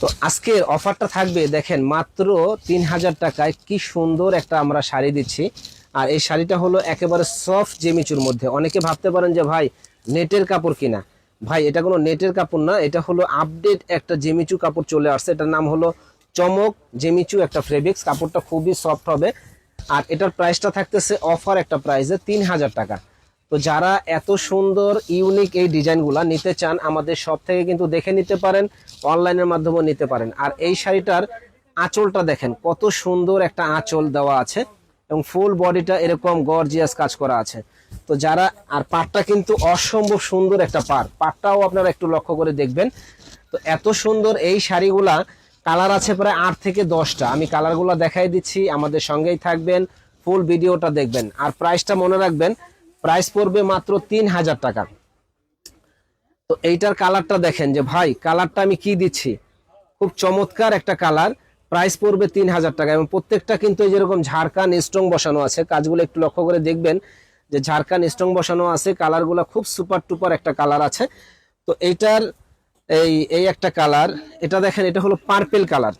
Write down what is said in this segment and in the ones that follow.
তো আজকের অফারটা থাকবে, দেখেন, মাত্র তিন হাজার টাকায় কি সুন্দর একটা আমরা শাড়ি দিচ্ছি। আর এই শাড়িটা হলো একেবারে সফট জেমিচুর মধ্যে। অনেকে ভাবতে পারেন যে, ভাই, নেটের কাপড় কিনা? ভাই, এটা কোনো নেটের কাপড় না, এটা হলো আপডেট একটা জেমিচু কাপড় চলে আসছে। এটার নাম হলো চমক জেমিচু একটা ফেব্রিক্স কাপড়টা খুবই সফট হবে। আর এটার প্রাইসটা থাকতেছে অফার একটা প্রাইসে তিন হাজার টাকা। তো যারা এত সুন্দর ইউনিক এই ডিজাইনগুলা নিতে চান, আমাদের সব থেকে কিন্তু দেখে নিতে পারেন অনলাইনের মাধ্যমেও নিতে পারেন। আর এই শাড়িটার আঁচলটা দেখেন, কত সুন্দর একটা আঁচল দেওয়া আছে এবং ফুল বডিটা এরকম গর্জিয়াস কাজ করা আছে। তো যারা, আর পাটটা কিন্তু অসম্ভব সুন্দর একটা পার পাটটাও আপনারা একটু লক্ষ্য করে দেখবেন। তো এত সুন্দর এই শাড়িগুলা, কালার আছে প্রায় আট থেকে দশটা। আমি কালারগুলো দেখাই দিচ্ছি, আমাদের সঙ্গেই থাকবেন ফুল ভিডিওটা দেখবেন। আর প্রাইসটা মনে রাখবেন প্রাইস পড়বে মাত্র তিন হাজার টাকা। তো এইটার কালারটা দেখেন যে, ভাই, কালারটা আমি কি দিচ্ছি? খুব চমৎকার একটা কালার, প্রাইস পড়বে তিন হাজার টাকা এবং প্রত্যেকটা কিন্তু যেরকম ঝাড়খান স্ট্রং বসানো আছে, কাজগুলো একটু লক্ষ্য করে দেখবেন যে ঝাড়খান স্ট্রং বসানো আছে, কালারগুলো খুব সুপার টুপার একটা কালার আছে। তো এইটার এই এই একটা কালার, এটা দেখেন, এটা হলো পার্পেল কালার।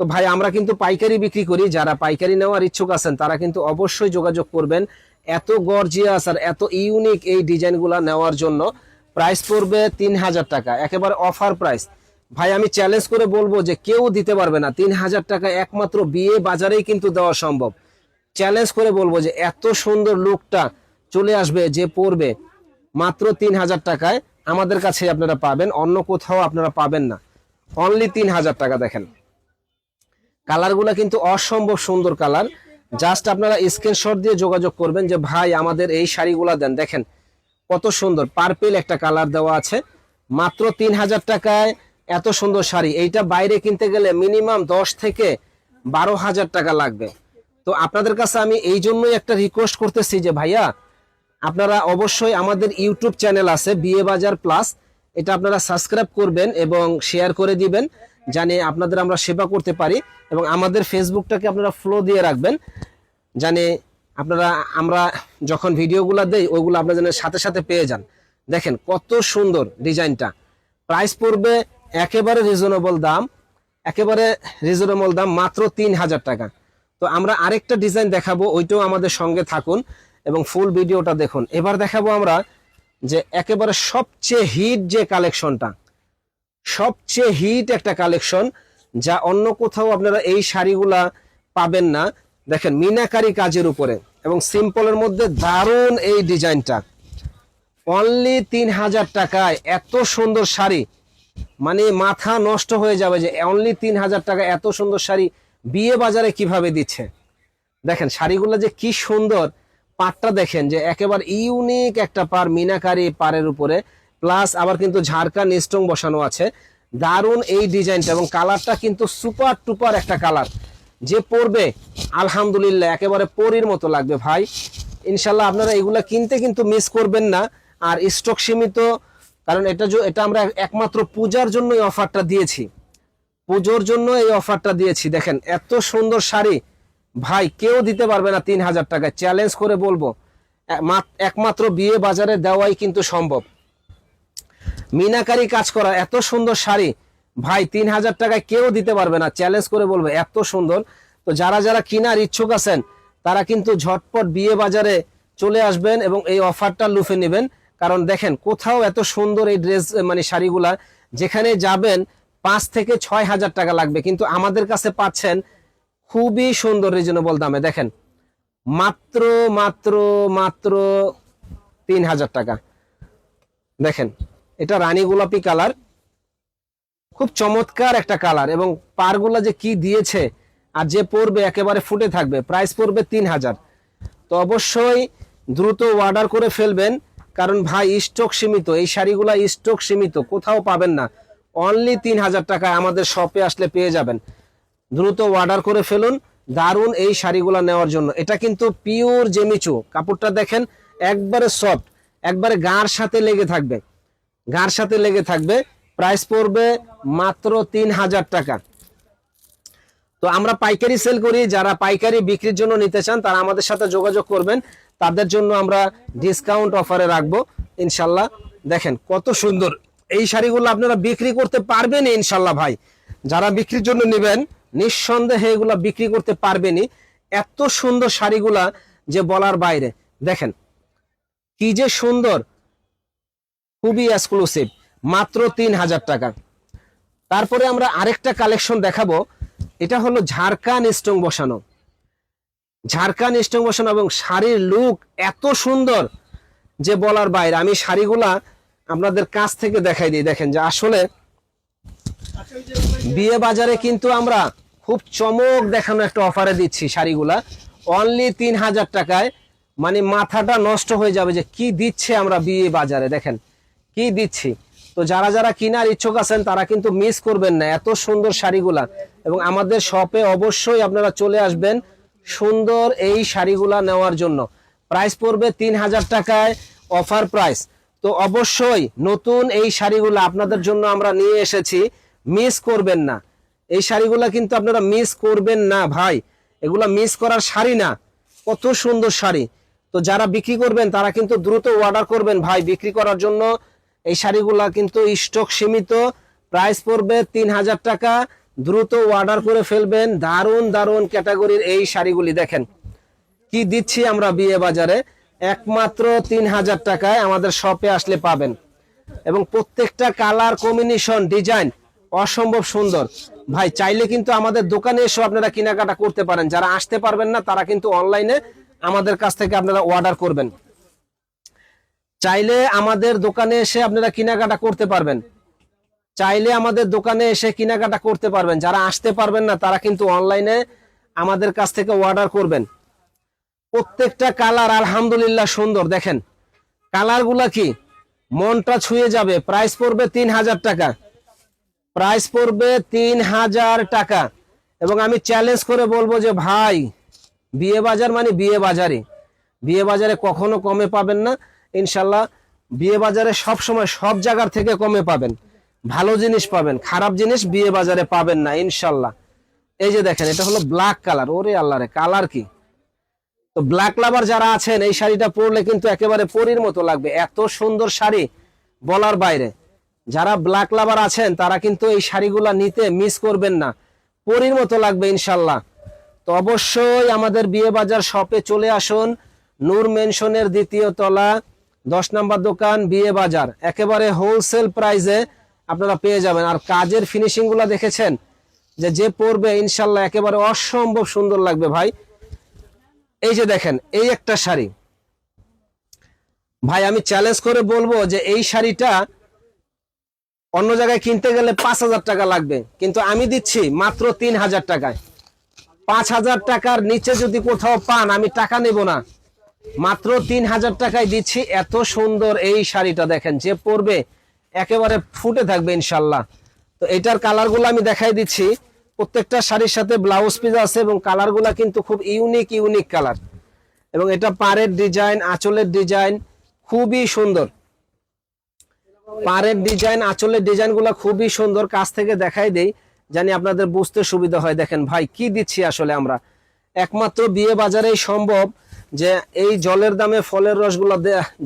তো ভাই, আমরা কিন্তু পাইকারি বিক্রি করি, যারা পাইকারি নেওয়ার ইচ্ছুক আছেন, তারা কিন্তু অবশ্যই যোগাযোগ করবেন এত গর্জিয়াস আর এত ইউনিক এই ডিজাইনগুলো নেওয়ার জন্য প্রাইস পড়বে তিন হাজার টাকা, একেবারে অফার প্রাইস ভাই, আমি চ্যালেঞ্জ করে বলব যে কেউ দিতে পারবে না, তিন হাজার টাকা একমাত্র বিয়ে বাজারেই কিন্তু দেওয়া সম্ভব। চ্যালেঞ্জ করে বলব যে এত সুন্দর লুকটা চলে আসবে, যে পড়বে মাত্র তিন হাজার টাকায় আমাদের কাছে আপনারা পাবেন, অন্য কোথাও আপনারা পাবেন না। অনলি তিন হাজার টাকা দেখেন। কালারগুলো কিন্তু অসম্ভব সুন্দর কালার জাস্ট আপনারা স্ক্রিনশট দিয়ে যোগাযোগ করবেন যে, ভাই, আমাদের এই শাড়িগুলা দেন। দেখেন, কত সুন্দর। পার্পেল একটা কালার দেওয়া আছে। মাত্র তিন হাজার টাকায় এত সুন্দর শাড়ি। এইটা বাইরে কিনতে গেলে মিনিমাম দশ থেকে বারো হাজার টাকা লাগবে। তো আপনাদের কাছে আমি এই জন্যই একটা রিকোয়েস্ট করতেছি যে, ভাইয়া, আপনারা অবশ্যই আমাদের ইউটিউব চ্যানেল আছে, বিয়ে বাজার প্লাস এটা আপনারা সাবস্ক্রাইব করবেন এবং শেয়ার করে দিবেন জানি আপনাদের আমরা সেবা করতে পারি এবং আমাদের ফেসবুকটাকে আপনারা ফ্লো দিয়ে রাখবেন। জানি আপনারা, আমরা যখন ভিডিওগুলো দেই, ওইগুলো আপনারা যেন সাথে সাথে পেয়ে যান। দেখেন কত সুন্দর ডিজাইনটা। প্রাইস পড়বে একেবারে রিজনেবল দাম, একেবারে রিজনেবল দাম মাত্র তিন হাজার টাকা। তো আমরা আরেকটা ডিজাইন দেখাবো, ওইটাও আমাদের সঙ্গে থাকুন এবং ফুল ভিডিওটা দেখুন। এবার দেখাবো আমরা যে একেবারে সবচেয়ে হিট যে কালেকশনটা সবচেয়ে হিট একটা কালেকশন যা অন্য কোথাও আপনারা এই শাড়িগুলা পাবেন না। দেখেন, মিনাকারি কাজের উপরে এবং সিম্পলের মধ্যে দারুণ এই ডিজাইনটা। অনলি তিন হাজার টাকায় এত সুন্দর শাড়ি মানে মাথা নষ্ট হয়ে যাবে যে অনলি তিন হাজার টাকা এত সুন্দর শাড়ি বিয়ে বাজারে কীভাবে দিচ্ছে? দেখেন, শাড়িগুলো যে কি সুন্দর পাটটা দেখেন যে একেবারে ইউনিক একটা পার মিনাকারি পারের উপরে, প্লাস আবার কিন্তু ঝাড়খান স্টোং বসানো আছে। দারুণ এই ডিজাইনটা এবং কালারটা কিন্তু সুপার টুপার একটা কালার। যে পরবে আলহামদুলিল্লাহ, একেবারে পরির মতো লাগবে ভাই। ইনশাল্লাহ আপনারা এগুলা কিনতে কিন্তু মিস করবেন না। আর স্টক সীমিত, কারণ এটা এটা আমরা একমাত্র পূজার জন্য এই অফারটা দিয়েছি। পুজোর জন্য এই অফারটা দিয়েছি। দেখেন, এত সুন্দর শাড়ি। ভাই, কেউ দিতে পারবে না তিন হাজার টাকায়। চ্যালেঞ্জ করে বলব একমাত্র বিয়ে বাজারে দেওয়াই কিন্তু সম্ভব। মিনাকারি কাজ করা, এত সুন্দর শাড়ি। ভাই, তিন হাজার টাকায় কেউ দিতে পারবে না। চ্যালেঞ্জ করে বলবে, এত সুন্দর। তো যারা যারা কিনার ইচ্ছুক আছেন, তারা কিন্তু ঝটপট বিয়ে বাজারে চলে আসবেন এবং এই অফারটা লুফে নেবেন। কারণ দেখেন, কোথাও এত সুন্দর এই ড্রেস মানে শাড়িগুলা, যেখানে যাবেন পাঁচ থেকে ছয় হাজার টাকা লাগবে। কিন্তু আমাদের কাছে পাচ্ছেন খুবই সুন্দর রিজনেবল দামে। দেখেন, মাত্র মাত্র মাত্র তিন হাজার টাকা। দেখেন, এটা রানী গোলাপি কালার। খুব চমৎকার একটা কালার এবং পারগুলা যে কি দিয়েছে আর যে পড়বে একেবারে ফুটে থাকবে প্রাইস পড়বে তিন হাজার তো অবশ্যই দ্রুত অর্ডার করে ফেলবেন, কারণ ভাই স্টক সীমিত, এই শাড়িগুলা স্টক সীমিত, কোথাও পাবেন না। অনলি তিন হাজার টাকায় আমাদের শপে আসলে পেয়ে যাবেন। দ্রুত অর্ডার করে ফেলুন, দারুণ এই শাড়িগুলো নেওয়ার জন্য। এটা কিন্তু পিওর জেমিচু কাপড়টা দেখেন একবারে সফট একবারে গাঁর সাথে লেগে থাকবে, গাঁর সাথে লেগে থাকবে। প্রাইস পড়বে মাত্র তিন হাজার টাকা। তো আমরা পাইকারি সেল করি, যারা পাইকারি বিক্রির জন্য নিতে চান, তারা আমাদের সাথে যোগাযোগ করবেন। তাদের জন্য আমরা ডিসকাউন্ট অফারে রাখব, ইনশাল্লাহ। দেখেন কত সুন্দর। এই শাড়িগুলো আপনারা বিক্রি করতে পারবেন ইনশাল্লাহ ভাই। যারা বিক্রির জন্য নেবেন, নিঃসন্দেহে এগুলা বিক্রি করতে পারবেনই। এত সুন্দর শাড়িগুলা যে বলার বাইরে। দেখেন, কি যে সুন্দর। খুবই এক্সক্লুসিভ মাত্র তিন হাজার টাকা। তারপরে আমরা আরেকটা কালেকশন দেখাবো। এটা হলো ঝাড়খান স্টং বসানো। ঝাড়খান স্টং বসানো এবং শাড়ির লুক এত সুন্দর যে বলার বাইরে। আমি শাড়িগুলা আপনাদের কাছ থেকে দেখাই দিই। দেখেন যে আসলে বিয়ে বাজারে কিন্তু আমরা খুব চমক দেখানো একটা অফারে দিচ্ছি শাড়িগুলা। অনলি তিন হাজার টাকায়। মানে মাথাটা নষ্ট হয়ে যাবে যে কি দিচ্ছে আমরা বিয়ে বাজারে। দেখেন, কি দিচ্ছি? তো যারা যারা কিনার ইচ্ছুক আছেন, তারা কিন্তু মিস করবেন না। এত সুন্দর শাড়িগুলা। এবং আমাদের শপে অবশ্যই আপনারা চলে আসবেন সুন্দর এই শাড়িগুলা নেওয়ার জন্য। প্রাইস পড়বে তিন হাজার টাকায় অফার প্রাইস তো অবশ্যই নতুন এই শাড়িগুলো আপনাদের জন্য আমরা নিয়ে এসেছি মিস করবেন না। এই শাড়িগুলা কিন্তু আপনারা মিস করবেন না, ভাই। এগুলা মিস করার শাড়ি না। কত সুন্দর শাড়ি। তো যারা বিক্রি করবেন, তারা কিন্তু দ্রুত অর্ডার করবেন, ভাই। বিক্রি করার জন্য এই শাড়িগুলা কিন্তু স্টক সীমিত প্রাইস পড়বে তিন হাজার টাকা। দ্রুত অর্ডার করে ফেলবেন, দারুণ দারুণ ক্যাটাগরির এই শাড়িগুলি। দেখেন, কি দিচ্ছি আমরা বিয়ে বাজারে? একমাত্র তিন হাজার টাকায় আমাদের শপে আসলে পাবেন। এবং প্রত্যেকটা কালার কম্বিনেশন ডিজাইন অসম্ভব সুন্দর। ভাই, চাইলে কিন্তু আমাদের দোকানে এসে আপনারা কেনাকাটা করতে পারেন। যারা আসতে পারবেন না, তারা কিন্তু অনলাইনে আমাদের কাছ থেকে আপনারা অর্ডার করবেন। চাইলে আমাদের দোকানে এসে আপনারা কেনাকাটা করতে পারবেন। চাইলে আমাদের দোকানে এসে কেনাকাটা করতে পারবেন। যারা আসতে পারবেন না, তারা কিন্তু অনলাইনে আমাদের কাছ থেকে অর্ডার করবেন। প্রত্যেকটা কালার আলহামদুলিল্লাহ সুন্দর। দেখেন কালারগুলা কি? মনটা ছুঁয়ে যাবে। প্রাইস পড়বে তিন হাজার টাকা। প্রাইস পড়বে তিন হাজার টাকা। এবং আমি চ্যালেঞ্জ করে বলব যে, ভাই, বিয়ে বাজার মানে বিয়ে বাজারে বিয়ে বাজারে কখনো কমে পাবেন না। ইনশাল্লাহ বিয়ে বাজারে সব সময় সব জায়গার থেকে কমে পাবেন। ভালো জিনিস পাবেন, খারাপ জিনিস বিয়ে বাজারে পাবেন না, ইনশাল্লাহ। এই যে দেখেন, এটা হলো ব্ল্যাক কালার ওরে আল্লাহ রে কালার কি? তো ব্ল্যাক লাভার যারা আছেন, এই শাড়িটা পরলে কিন্তু একেবারে পরির মতো লাগবে, এত সুন্দর শাড়ি বলার বাইরে। যারা ব্ল্যাক লাভার আছেন, তারা কিন্তু এই শাড়িগুলা নিতে মিস করবেন না, পরীর মতো লাগবে ইনশাল্লাহ। তো অবশ্যই আমাদের বিয়ে বাজার শপে চলে আসুন, নূর মেনশনের দ্বিতীয় তলা দশ নম্বর দোকান, বিয়ে বাজার। একেবারে হোলসেল প্রাইসে আপনারা পেয়ে যাবেন। আর কাজের ফিনিশিংগুলা দেখেছেন? যে যে পরবে, ইনশাল্লাহ একেবারে অসম্ভব সুন্দর লাগবে ভাই। এই যে দেখেন, এই একটা শাড়ি। ভাই, আমি চ্যালেঞ্জ করে বলব যে, এই শাড়িটা অন্য জায়গায় কিনতে গেলে পাঁচ হাজার টাকা লাগবে। কিন্তু আমি দিচ্ছি মাত্র তিন হাজার টাকায়। পাঁচ হাজার টাকার নিচে যদি কোথাও পান, আমি টাকা নেব না। মাত্র তিন হাজার টাকায় দিচ্ছি। এত সুন্দর এই শাড়িটা দেখেন, যে পরবে একেবারে ফুটে থাকবে ইনশাল্লাহ। তো এটার কালারগুলো আমি দেখাই দিচ্ছি। প্রত্যেকটা শাড়ির সাথে ব্লাউজ পিস আছে এবং কালারগুলা কিন্তু খুব ইউনিক ইউনিক কালার। এবং এটা পাড়ের ডিজাইন, আঁচলের ডিজাইন, খুবই সুন্দর। পাড়ের ডিজাইন, আঁচলের ডিজাইনগুলো খুবই সুন্দর। কাছ থেকে দেখাই দেই, জানি আপনাদের বুঝতে সুবিধা হয়। দেখেন ভাই, কি দিচ্ছি আসলে আমরা? একমাত্র বিয়ে বাজারেই সম্ভব। যে এই জলের দামে ফলের রসগুলো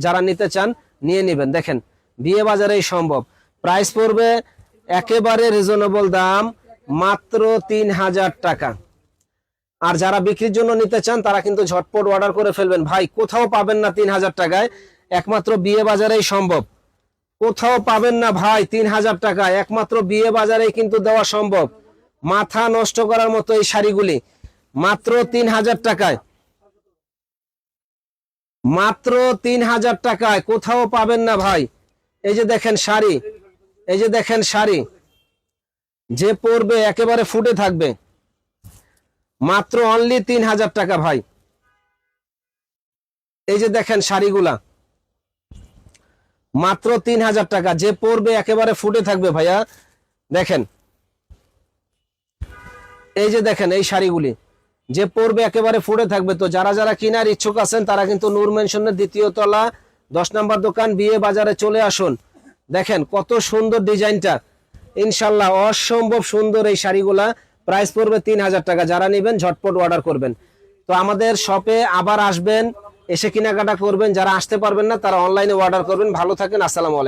যারা নিতে চান, নিয়ে নেবেন। দেখেন, বিয়ে বাজারেই সম্ভব। প্রাইস পড়বে একেবারে রিজনেবল দাম মাত্র তিন হাজার টাকা। আর যারা বিক্রির জন্য নিতে চান, তারা কিন্তু ঝটপট অর্ডার করে ফেলবেন। ভাই, কোথাও পাবেন না তিন হাজার টাকায়। একমাত্র বিয়ে বাজারেই সম্ভব। কোথাও পাবেন না ভাই তিন হাজার টাকায়। একমাত্র বিয়ে বাজারেই কিন্তু দেওয়া সম্ভব। মাথা নষ্ট করার মতো এই শাড়িগুলি। মাত্র তিন হাজার টাকায়। মাত্র তিন হাজার টাকায়। কোথাও পাবেন না ভাই। এই যে দেখেন শাড়ি। এই যে দেখেন শাড়ি। যে পরবে একেবারে ফুটে থাকবে। মাত্র অনলি তিন হাজার টাকা ভাই। এই যে দেখেন শাড়িগুলা। মাত্র তিন হাজার টাকা। যে পরবে একেবারে ফুটে থাকবে ভাইয়া। দেখেন। এই যে দেখেন এই শাড়িগুলি। যে পরবে একেবারে ফুটে থাকবে। তো যারা যারা কিনার ইচ্ছুক আছেন, তারা কিন্তু নূর মেনশনের দ্বিতীয় তলা, দশ নম্বর দোকান, বিয়ে বাজারে চলে আসুন। দেখেন কত সুন্দর ডিজাইনটা। ইনশাল্লাহ অসম্ভব সুন্দর এই শাড়িগুলা। প্রাইস পড়বে তিন হাজার টাকা। যারা নেবেন, ঝটপট অর্ডার করবেন। তো আমাদের শপে আবার আসবেন, এসে কেনাকাটা করবেন। যারা আসতে পারবেন না, তারা অনলাইনে অর্ডার করবেন। ভালো থাকেন, আসসালামু আলাইকুম।